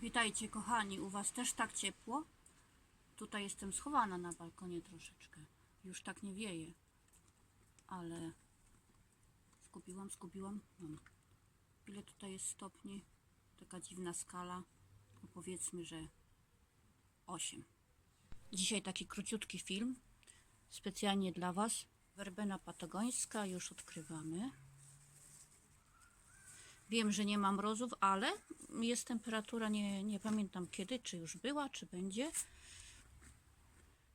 Witajcie kochani, u Was też tak ciepło? Tutaj jestem schowana na balkonie troszeczkę. Już tak nie wieje. Ale skupiłam, skupiłam. Mam. Ile tutaj jest stopni? Taka dziwna skala. No powiedzmy, że 8. Dzisiaj taki króciutki film. Specjalnie dla Was. Werbena patagońska już odkrywamy. Wiem, że nie ma mrozów, ale jest temperatura, nie, nie pamiętam kiedy, czy już była, czy będzie.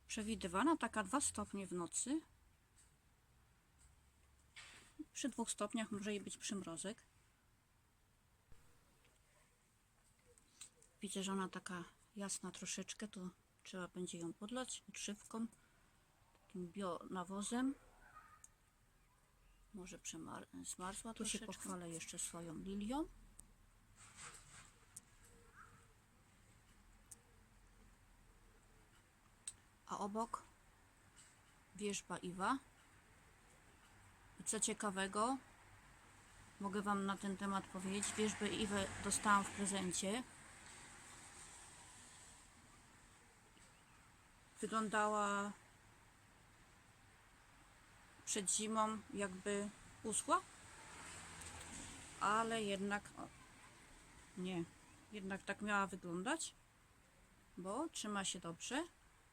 Przewidywana taka 2 stopnie w nocy. Przy dwóch stopniach może i być przymrozek. Widzę, że ona taka jasna troszeczkę, to trzeba będzie ją podlać odżywką, takim bionawozem. Może zmarzła Tu się pochwalę jeszcze swoją lilią. A obok wierzba Iwa. I co ciekawego, mogę Wam na ten temat powiedzieć. Wierzbę Iwę dostałam w prezencie. Wyglądała przed zimą jakby uschła, ale jednak o, nie, jednak tak miała wyglądać, bo trzyma się dobrze,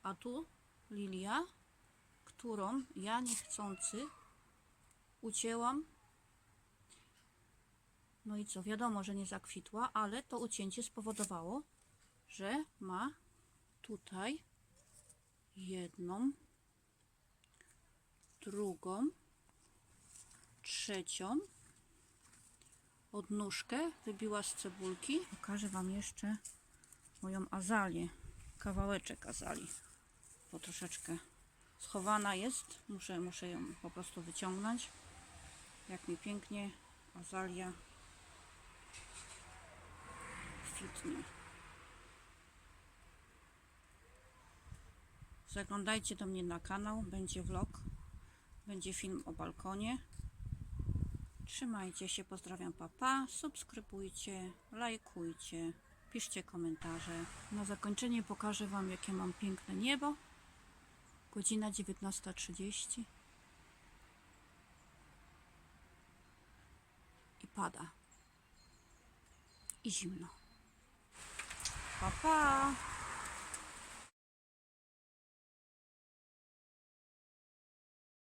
a tu lilia, którą ja niechcący ucięłam. No i co, wiadomo, że nie zakwitła, ale to ucięcie spowodowało, że ma tutaj jedną drugą, trzecią odnóżkę wybiła z cebulki. Pokażę Wam jeszcze moją azalię, kawałeczek azalii, bo troszeczkę schowana jest. Muszę, muszę ją po prostu wyciągnąć. Jak mi pięknie azalia kwitnie. Zaglądajcie do mnie na kanał, będzie vlog, będzie film o balkonie. Trzymajcie się, pozdrawiam papa, subskrybujcie, lajkujcie, piszcie komentarze. Na zakończenie pokażę Wam jakie mam piękne niebo. Godzina 19.30 i pada i zimno. Pa, pa!